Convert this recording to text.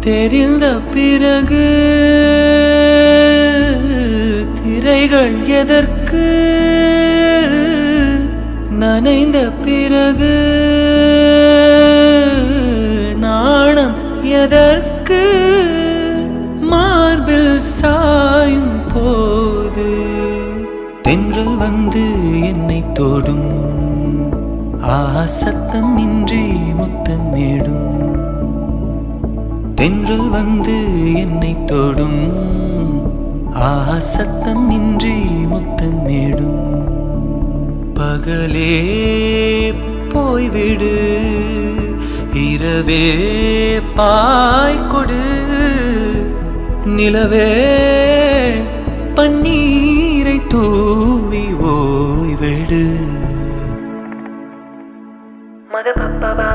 தெரிந்த பிறகு திரைகள் எதற்கு? நனைந்த பிறகு நாணம் எதற்கு? மார்பில் சாயும் போது தென்றல் வந்து என்னை தொடும். ஆசத்தம் இன்றி முத்தம் தென்றல் வந்து என்னை தொடும். ஆசத்தம் இன்றி முத்தமிடும் பகலே போய்விடு. இரவே பாய்கொடு நிலவே பன்னீரை தூவி ஓய்விடு. மத பப்பா